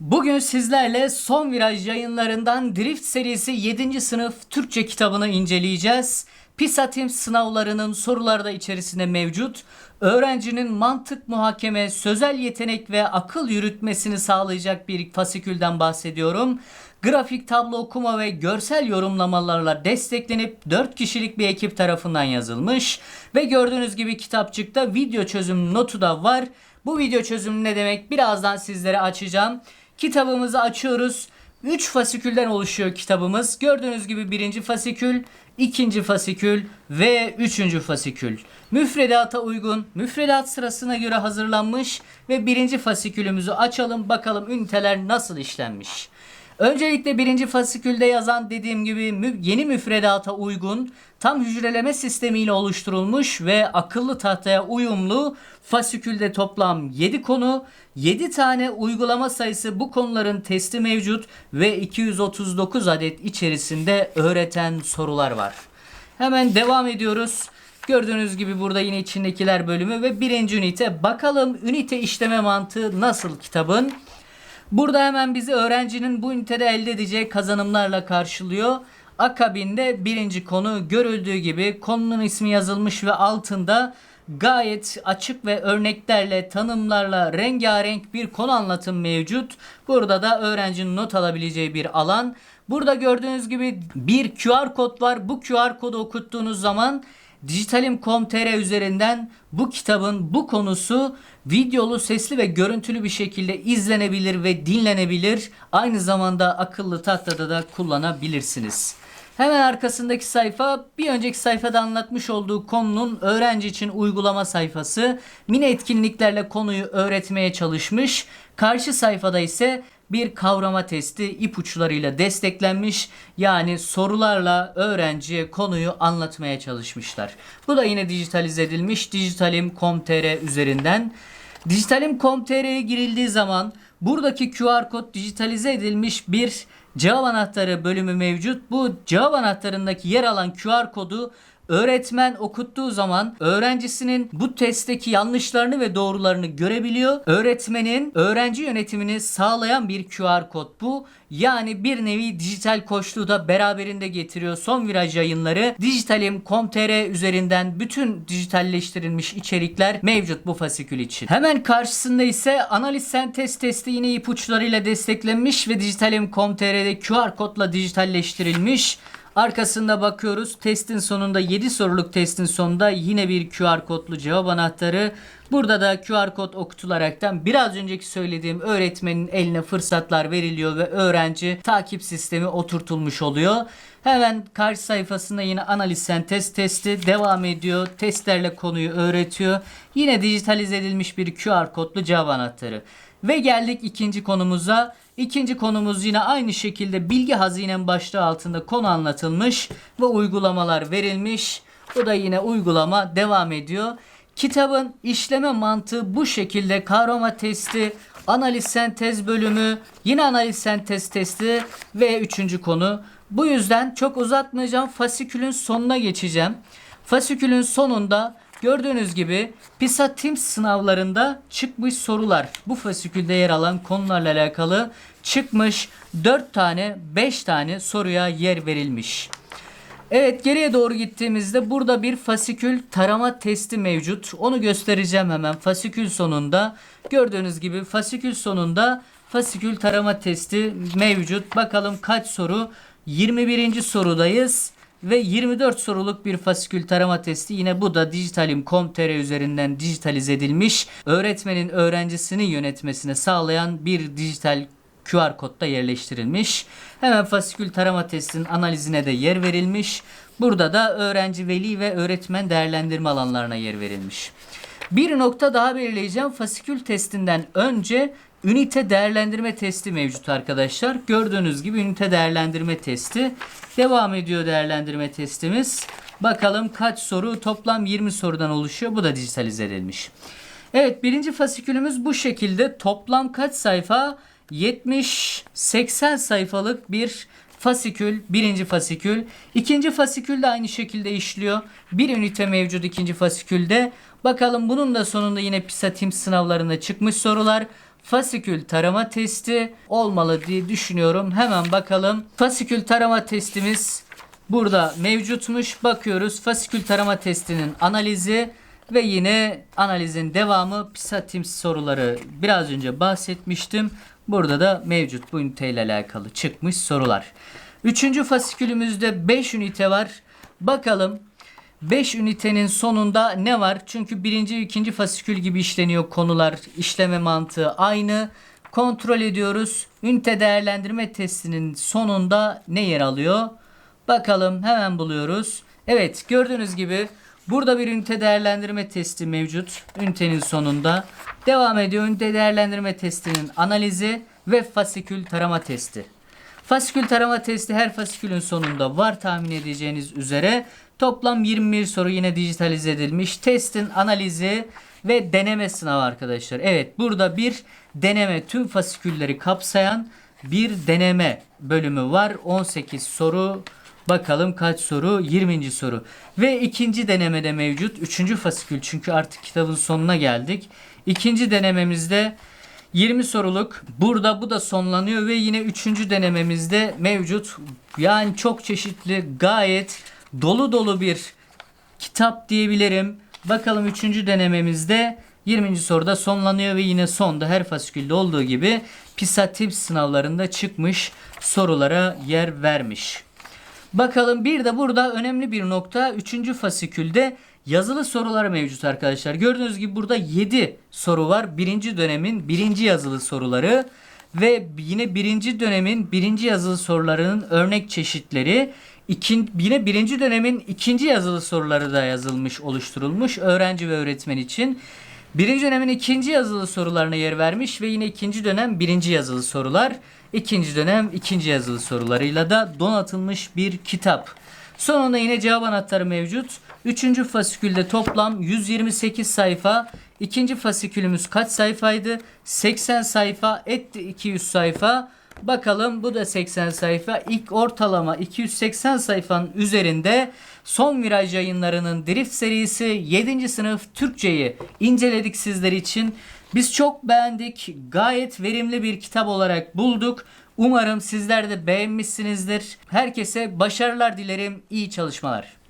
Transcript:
Bugün sizlerle Son Viraj yayınlarından Drift serisi 7. sınıf Türkçe kitabını inceleyeceğiz. PISA Teams sınavlarının soruları da içerisinde mevcut. Öğrencinin mantık muhakeme, sözel yetenek ve akıl yürütmesini sağlayacak bir fasikülden bahsediyorum. Grafik tablo okuma ve görsel yorumlamalarla desteklenip 4 kişilik bir ekip tarafından yazılmış. Ve gördüğünüz gibi kitapçıkta video çözüm notu da var. Bu video çözümü ne demek? Birazdan sizlere açacağım. Kitabımızı açıyoruz. 3 fasikülden oluşuyor kitabımız. Gördüğünüz gibi birinci fasikül, ikinci fasikül ve üçüncü fasikül. Müfredata uygun, müfredat sırasına göre hazırlanmış ve birinci fasikülümüzü açalım bakalım üniteler nasıl işlenmiş. Öncelikle birinci fasikülde yazan dediğim gibi yeni müfredata uygun, tam hücreleme sistemiyle oluşturulmuş ve akıllı tahtaya uyumlu fasikülde toplam 7 konu, 7 tane uygulama sayısı bu konuların testi mevcut ve 239 adet içerisinde öğreten sorular var. Hemen devam ediyoruz. Gördüğünüz gibi burada yine içindekiler bölümü ve birinci ünite. Bakalım ünite işleme mantığı nasıl kitabın? Burada hemen bizi öğrencinin bu ünitede elde edeceği kazanımlarla karşılıyor. Akabinde birinci konu görüldüğü gibi konunun ismi yazılmış ve altında gayet açık ve örneklerle, tanımlarla rengarenk bir konu anlatım mevcut. Burada da öğrencinin not alabileceği bir alan. Burada gördüğünüz gibi bir QR kod var. Bu QR kodu okuttuğunuz zaman Dijitalim.com.tr üzerinden bu kitabın bu konusu videolu, sesli ve görüntülü bir şekilde izlenebilir ve dinlenebilir. Aynı zamanda akıllı tahtada da kullanabilirsiniz. Hemen arkasındaki sayfa bir önceki sayfada anlatmış olduğu konunun öğrenci için uygulama sayfası. Mini etkinliklerle konuyu öğretmeye çalışmış. Karşı sayfada ise bir kavrama testi ipuçlarıyla desteklenmiş. Yani sorularla öğrenciye konuyu anlatmaya çalışmışlar. Bu da yine dijitalize edilmiş dijitalim.com.tr üzerinden. Dijitalim.com.tr'ye girildiği zaman buradaki QR kod dijitalize edilmiş bir cevap anahtarı bölümü mevcut. Bu cevap anahtarındaki yer alan QR kodu öğretmen okuttuğu zaman öğrencisinin bu testteki yanlışlarını ve doğrularını görebiliyor. Öğretmenin öğrenci yönetimini sağlayan bir QR kod bu. Yani bir nevi dijital koçluğu da beraberinde getiriyor. Son viraj yayınları dijitalim.com.tr üzerinden bütün dijitalleştirilmiş içerikler mevcut bu fasikül için. Hemen karşısında ise analiz sentez testi yine ipuçlarıyla desteklenmiş ve dijitalim.com.tr'de QR kodla dijitalleştirilmiş. Arkasında bakıyoruz. Testin sonunda 7 soruluk testin sonunda yine bir QR kodlu cevap anahtarı. Burada da QR kod okutularaktan biraz önceki söylediğim öğretmenin eline fırsatlar veriliyor ve öğrenci takip sistemi oturtulmuş oluyor. Hemen karşı sayfasında yine analiz sentez testi devam ediyor. Testlerle konuyu öğretiyor. Yine dijitalize edilmiş bir QR kodlu cevap anahtarı. Ve geldik ikinci konumuza. İkinci konumuz yine aynı şekilde bilgi hazinem başlığı altında konu anlatılmış ve uygulamalar verilmiş. Bu da yine uygulama devam ediyor. Kitabın işleme mantığı bu şekilde kavrama testi, analiz sentez bölümü, yine analiz sentez testi ve üçüncü konu. Bu yüzden çok uzatmayacağım. Fasikülün sonuna geçeceğim. Fasikülün sonunda gördüğünüz gibi PISA Teams sınavlarında çıkmış sorular. Bu fasikülde yer alan konularla alakalı çıkmış 4 tane 5 tane soruya yer verilmiş. Evet geriye doğru gittiğimizde burada bir fasikül tarama testi mevcut. Onu göstereceğim hemen fasikül sonunda. Gördüğünüz gibi fasikül sonunda fasikül tarama testi mevcut. Bakalım kaç soru? 21. sorudayız ve 24 soruluk bir fasikül tarama testi. Yine bu da dijitalim.com.tr üzerinden dijitalize edilmiş. Öğretmenin öğrencisini yönetmesine sağlayan bir dijital QR kodda yerleştirilmiş. Hemen fasikül tarama testinin analizine de yer verilmiş. Burada da öğrenci, veli ve öğretmen değerlendirme alanlarına yer verilmiş. Bir nokta daha belirleyeceğim. Fasikül testinden önce ünite değerlendirme testi mevcut arkadaşlar. Gördüğünüz gibi ünite değerlendirme testi. Devam ediyor değerlendirme testimiz. Bakalım kaç soru? Toplam 20 sorudan oluşuyor. Bu da dijitalize edilmiş. Evet birinci fasikülümüz bu şekilde. Toplam kaç sayfa? 70-80 sayfalık bir fasikül, birinci fasikül. İkinci fasikül de aynı şekilde işliyor. Bir ünite mevcut ikinci fasikülde. Bakalım bunun da sonunda yine PISA Teams sınavlarında çıkmış sorular. fasikül tarama testi olmalı diye düşünüyorum. Hemen bakalım. Fasikül tarama testimiz burada mevcutmuş. Bakıyoruz. Fasikül tarama testinin analizi ve yine analizin devamı PISA TIMSS soruları biraz önce bahsetmiştim. Burada da mevcut bu üniteyle alakalı çıkmış sorular. Üçüncü fasikülümüzde 5 ünite var. Bakalım 5 ünitenin sonunda ne var? Çünkü birinci ve ikinci fasikül gibi işleniyor konular. işleme mantığı aynı. Kontrol ediyoruz. Ünite değerlendirme testinin sonunda ne yer alıyor? Bakalım hemen buluyoruz. Evet gördüğünüz gibi burada bir ünite değerlendirme testi mevcut. Ünitenin sonunda. Devam ediyor ünite değerlendirme testinin analizi ve fasikül tarama testi. Fasikül tarama testi her fasikülün sonunda var tahmin edeceğiniz üzere. Toplam 21 soru yine dijitalize edilmiş. Testin analizi ve deneme sınavı arkadaşlar. Evet burada bir deneme tüm fasikülleri kapsayan bir deneme bölümü var. 18 soru Bakalım kaç soru? 20. soru. Ve ikinci denemede mevcut. Üçüncü fasikül çünkü artık kitabın sonuna geldik. İkinci denememizde 20 soruluk. Burada bu da sonlanıyor ve yine üçüncü denememizde mevcut. Yani çok çeşitli gayet dolu dolu bir kitap diyebilirim. Bakalım üçüncü denememizde 20. soruda sonlanıyor ve yine sonda her fasikülde olduğu gibi PISA tip sınavlarında çıkmış sorulara yer vermiş. Bakalım bir de burada önemli bir nokta 3. fasikülde yazılı sorular mevcut arkadaşlar. Gördüğünüz gibi burada 7 soru var. Birinci dönemin birinci yazılı soruları ve yine birinci dönemin birinci yazılı sorularının örnek çeşitleri. İkin, yine birinci dönemin ikinci yazılı soruları da yazılmış, oluşturulmuş öğrenci ve öğretmen için. Birinci dönemin ikinci yazılı sorularına yer vermiş ve yine ikinci dönem birinci yazılı sorular. ikinci dönem ikinci yazılı sorularıyla da donatılmış bir kitap. Sonunda yine cevap anahtarı mevcut. Üçüncü fasikülde toplam 128 sayfa. İkinci fasikülümüz kaç sayfaydı? 80 sayfa etti 200 sayfa. Bakalım bu da 80 sayfa. İlk ortalama 280 sayfanın üzerinde Son Viraj yayınlarının Drift serisi 7. sınıf Türkçeyi inceledik sizler için. Biz çok beğendik. Gayet verimli bir kitap olarak bulduk. Umarım sizler de beğenmişsinizdir. Herkese başarılar dilerim. İyi çalışmalar.